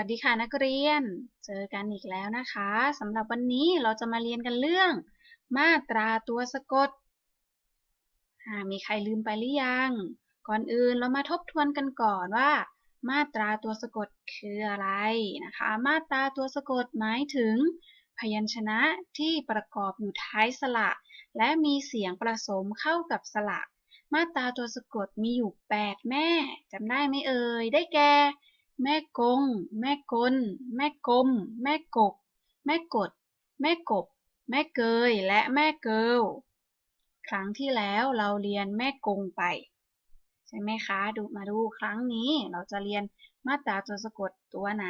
วัสดีค่ะนักเรียน เจอกันอีกแล้วนะคะสำหรับวันนี้เราจะมาเรียนกันเรื่อง มาตราตัวสะกดอ่ามีใครลืมไปหรือยัง ก่อนอื่นเรามาทบทวนกันก่อนว่า มาตราตัวสะกดคืออะไรนะคะ มาตราตัวสะกดหมายถึง พยัญชนะที่ประกอบอยู่ท้ายสระ และมีเสียงผสมเข้ากับสระ มาตราตัวสะกดมีอยู่ 8 แม่จำได้ไหมเอ่ยได้แก่ แม่กง แม่กล แม่กลม แม่กก แม่กด แม่กบ แม่เกย และแม่เกิลครั้งที่แล้วเราเรียนแม่กงไป ใช่ไหมคะ ดูมาดูครั้งนี้เราจะเรียนมาตราตัวสะกดตัวไหน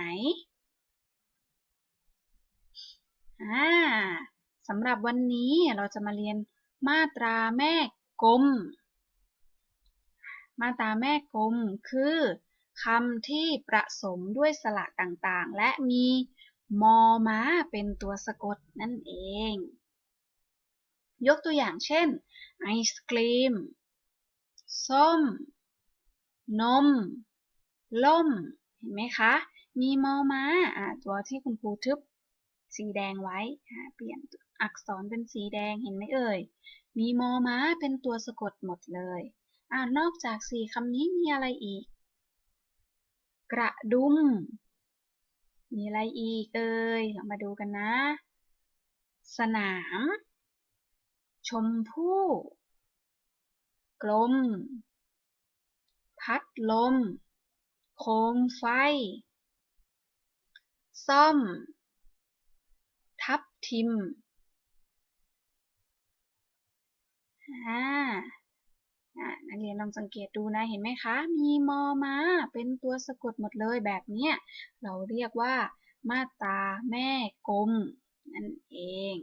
อ่าสำหรับวันนี้เราจะมาเรียนมาตราแม่กลม มาตราแม่กลมคือ คำที่ประสมด้วยสระต่างๆ และมีมอม้าเป็นตัวสะกดนั่นเอง ยกตัวอย่างเช่น ไอศกรีม ส้ม นม ล่ม เห็นไหมคะ มีมอม้าตัวที่คุณครูทึบสีแดงไว้ เปลี่ยนอักษรเป็นสีแดงเห็นไหมเอ่ย มีมอม้าเป็นตัวสะกดหมดเลยอ่านอกจากสี่คำนี้มีอะไรอีก กระดุม มีอะไรอีกเอ่ยเรามาดูกันนะ สนาม ชมพู่ กลม พัดลม โคมไฟ ซ่อม ทับทิม อ่า นักเรียนลองสังเกตดูนะเห็นไหมคะ มีมอมาเป็นตัวสะกดหมดเลยแบบเนี้ยเราเรียกว่า มาตาแม่กลมนั่นเอง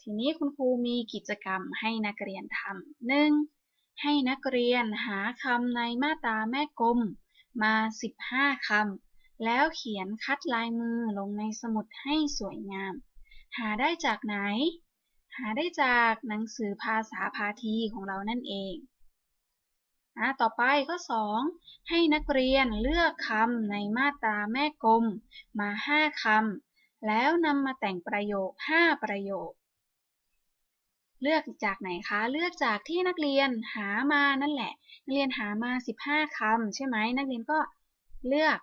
ทีนี้คุณครูมีกิจกรรมให้นักเรียนทำหนึ่งให้นักเรียนหาคำในมาตาแม่กลมมา 15คำแล้วเขียนคัดลายมือลงในสมุดให้สวยงาม หาได้จากไหน หาได้จากหนังสือภาษาพาทีของเรานั่นเองอะต่อไปข้อ 2 ให้นักเรียนเลือกคำในมาตราแม่กลมมา 5คำแล้วนำมาแต่งประโยค 5 ประโยค เลือกจากไหนคะ เลือกจากที่นักเรียนหามานั่นแหละ นักเรียนหามา 15คำใช่ไหม นักเรียนก็เลือก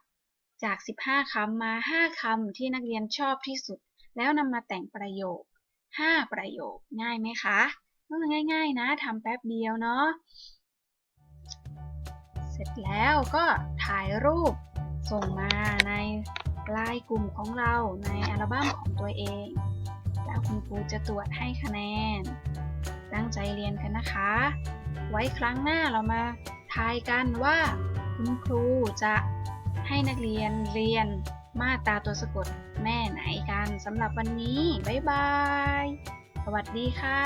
จาก 15คำมา 5คำที่นักเรียนชอบที่สุด แล้วนำมาแต่งประโยค 5 ประโยคง่ายไหมคะง่าย ๆ นะทำแป๊บเดียวเนาะเสร็จแล้วก็ถ่ายรูปส่งมาในไลน์กลุ่มของเราในอัลบั้มของตัวเอง แล้วคุณครูจะตรวจให้คะแนน ตั้งใจเรียนกันนะคะ ไว้ครั้งหน้าเรามาทายกันว่า คุณครูจะให้นักเรียนเรียน มาตาตัวสะกดแม่ไหนกันสำหรับวันนี้ บ๊ายบาย สวัสดีค่ะ